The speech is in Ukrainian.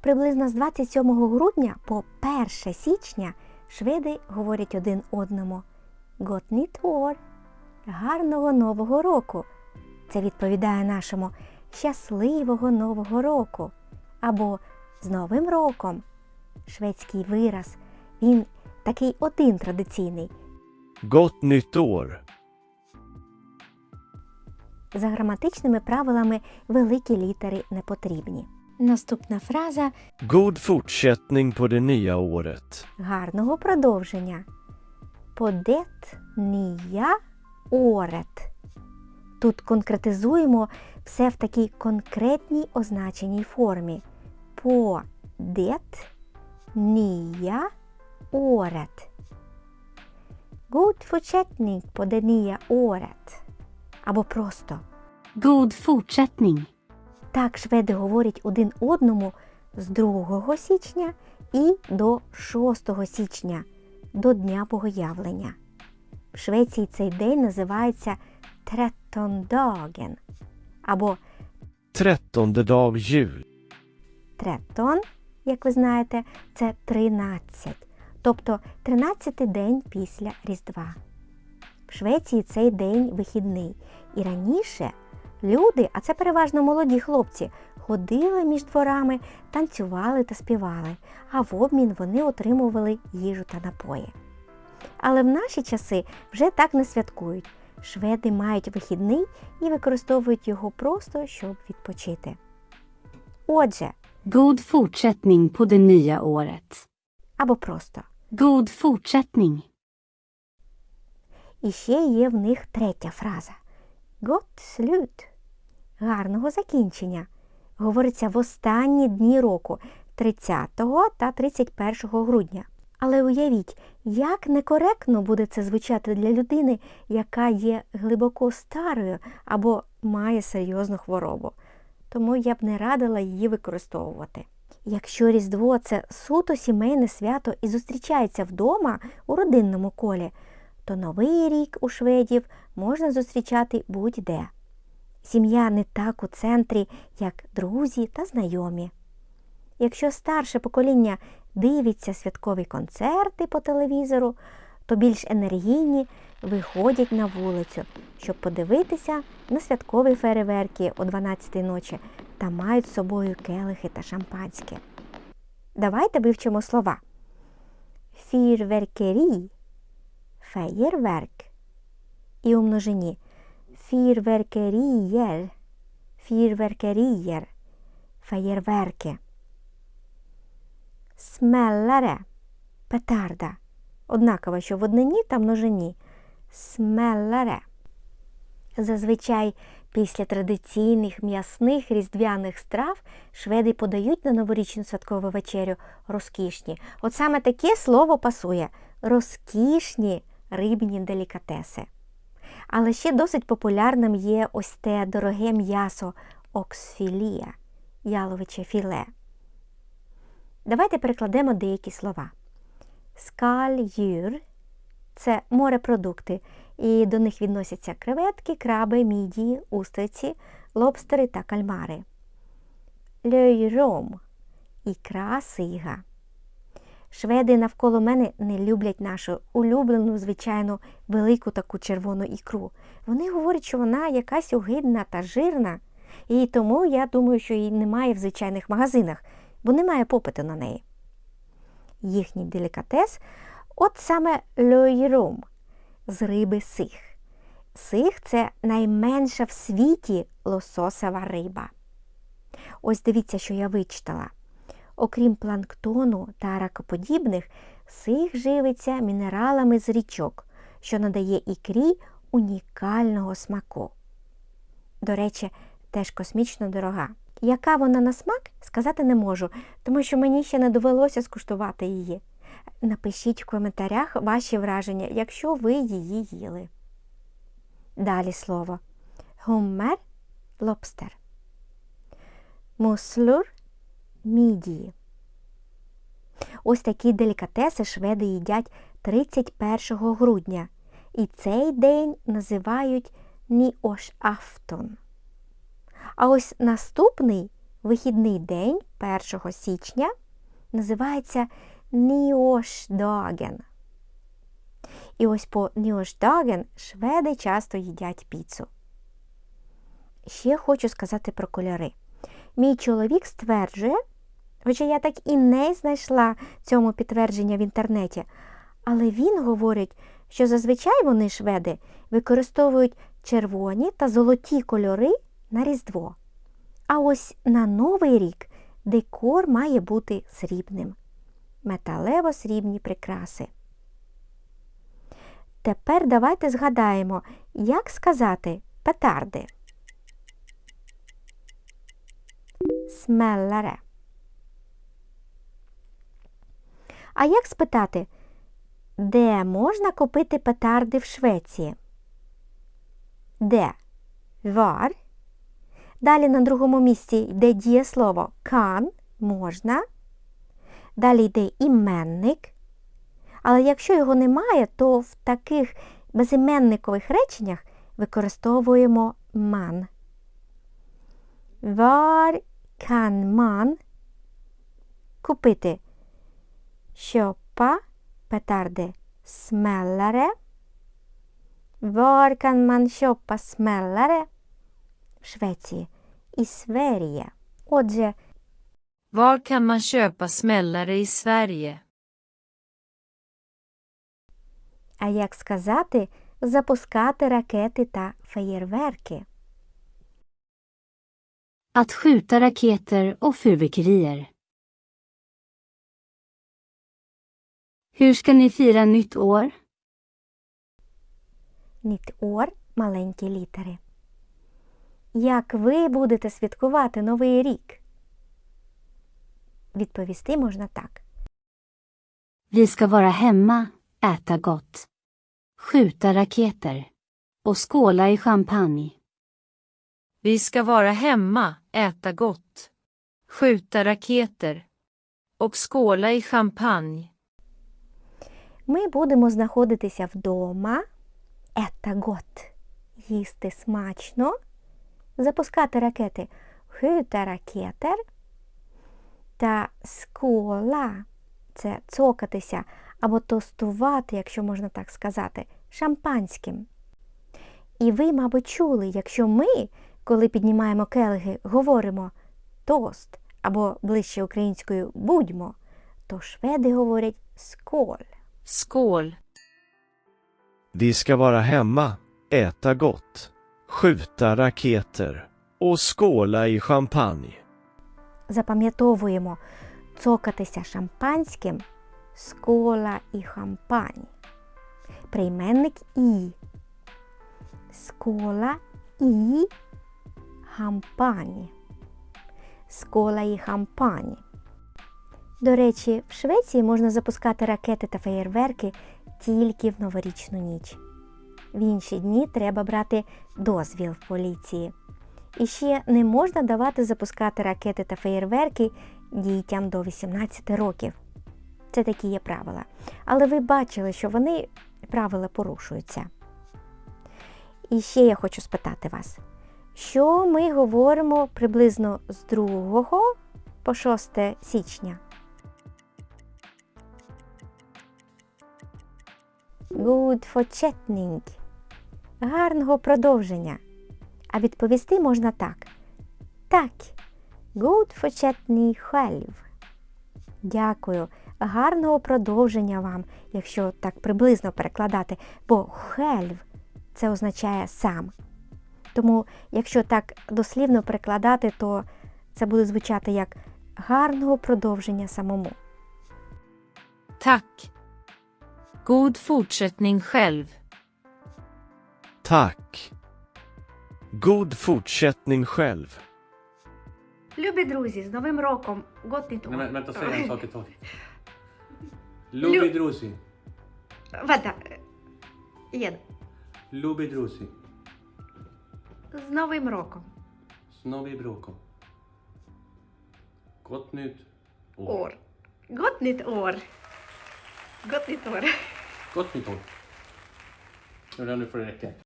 Приблизно з 27 грудня по 1 січня шведи говорять один одному «Gott nytt år» – гарного Нового року. Це відповідає нашому щасливого Нового року або з Новим роком. Шведський вираз. Він такий один традиційний. Gott nytt år. За граматичними правилами великі літери не потрібні. Наступна фраза God fortsättning på det nya året. гарного продовження. På det nya året. Тут конкретизуємо все в такій конкретній означеній формі. På det nya året. God fortsättning på det nya året. Або просто God fortsättning. Так шведи говорять один одному з 2 січня і до 6 січня, до Дня Богоявлення. В Швеції цей день називається Третондаген або 13 dag jul. Третон, як ви знаєте, це 13, тобто 13-й день після Різдва. В Швеції цей день вихідний. І раніше люди, а це переважно молоді хлопці, ходили між дворами, танцювали та співали, а в обмін вони отримували їжу та напої. Але в наші часи вже так не святкують. Шведи мають вихідний і використовують його просто, щоб відпочити. Отже, God fortsättning på det nya året. або просто. God fortsättning. І ще є в них третя фраза Gott slut. Гарного закінчення. Говориться в останні дні року 30 та 31 грудня. Але уявіть, як некоректно буде це звучати для людини, яка є глибоко старою або має серйозну хворобу. Тому я б не радила її використовувати. Якщо Різдво це суто сімейне свято і зустрічається вдома у родинному колі, то Новий рік у шведів можна зустрічати будь-де. Сім'я не так у центрі, як друзі та знайомі. Якщо старше покоління дивиться святкові концерти по телевізору, то більш енергійні виходять на вулицю, щоб подивитися на святкові фейерверки о 12 ночі та мають з собою келихи та шампанське. Давайте вивчимо слова. Фірверкері феєрверк. І у множині фірверкерієр, фірверкерієр, феєрверки. Смелларе петарда. Однаково, що в однині та множині. Смелларе. Зазвичай після традиційних м'ясних різдвяних страв шведи подають на новорічну святкову вечерю розкішні. От саме таке слово пасує розкішні рибні делікатеси. Але ще досить популярним є ось те дороге м'ясо оксфілія, яловиче філе. Давайте перекладемо деякі слова. Скальюр це морепродукти, і до них відносяться креветки, краби, мідії, устриці, лобстери та кальмари. Льойром ікра сига. Шведи навколо мене не люблять нашу улюблену, звичайну, велику таку червону ікру. Вони говорять, що вона якась огидна та жирна, і тому я думаю, що її немає в звичайних магазинах, бо немає попиту на неї. Їхній делікатес от саме льойром з риби сих. Сих це найменша в світі лососева риба. Ось дивіться, що я вичитала. Окрім планктону та ракоподібних, сих живиться мінералами з річок, що надає ікрі унікального смаку. До речі, теж космічно дорога. Яка вона на смак, сказати не можу, тому що мені ще не довелося скуштувати її. Напишіть в коментарях ваші враження, якщо ви її їли. Далі слово. Гуммер лобстер. Муслур мідії. Ось такі делікатеси шведи їдять 31 грудня. І цей день називають Ніошафтон. А ось наступний вихідний день 1 січня називається Nyårsdagen. І ось по Nyårsdagen шведи часто їдять піцу. Ще хочу сказати про кольори. Мій чоловік стверджує, хоча я так і не знайшла цьому підтвердження в інтернеті, але він говорить, що зазвичай вони, шведи, використовують червоні та золоті кольори на Різдво. А ось на Новий рік декор має бути срібним. Металево-срібні прикраси. Тепер давайте згадаємо, як сказати петарди. Смелларе. А як спитати, де можна купити петарди в Швеції? Де? Var. Далі на другому місці йде дієслово kan можна. Далі йде іменник. Але якщо його немає, то в таких безіменникових реченнях використовуємо man. Var kan man купити köpa petardi smällare? Var kan man köpa smällare? В Швеції і Sverige. Отже, Var kan man köpa smällare i Sverige? а як сказати запускати ракети та феєрверки? Att skjuta raketer och fyrverkerier. Hur ska ni fira nytt år? Nytt år маленькі літери. Як ви будете святкувати Новий рік? Відповісти можна так. Vi ska vara hemma, äta gott, skjuta raketer och skåla i champagne. Vi ska vara hemma, äta gott, skjuta raketer och skåla i champagne. Ми будемо знаходитися вдома, ета гот, їсти смачно, запускати ракети, хюта ракетер та скола це цокатися або тостувати, якщо можна так сказати, шампанським. І ви, мабуть, чули, якщо ми, коли піднімаємо келихи, говоримо тост або ближче українською будьмо, то шведи говорять сколь. Skål! Vi ska vara hemma, äta gott, skjuta raketer och skåla i champagne. запам'ятовуємо цокатися шампанським, скола і хампані. Прийменник і. Скола і хампані. Скола і хампані. До речі, в Швеції можна запускати ракети та феєрверки тільки в новорічну ніч. В інші дні треба брати дозвіл в поліції. І ще не можна давати запускати ракети та феєрверки дітям до 18 років. Це такі є правила. Але ви бачили, що вони правила порушуються. І ще я хочу спитати вас, що ми говоримо приблизно з 2 по 6 січня? Good fortsättning. Гарного продовження. А відповісти можна так. Так. God fortsättning själv. Дякую. Гарного продовження вам, якщо так приблизно перекладати, бо själv – це означає сам. Тому, якщо так дослівно перекладати, то це буде звучати як гарного продовження самому. Tack! God fortsättning själv. Tack. God fortsättning själv. Любі друзі, з Новим роком! Gott nytt Nej, men, vänta, säg en sak i taget. Lu- Lubidrosi. Vänta. Igen. Lubidrosi. З Новим роком. Snovi broko. Gott nytt år. År. Gott nytt år. Gott nytt år. Gott nytt år. Nu får det räcka.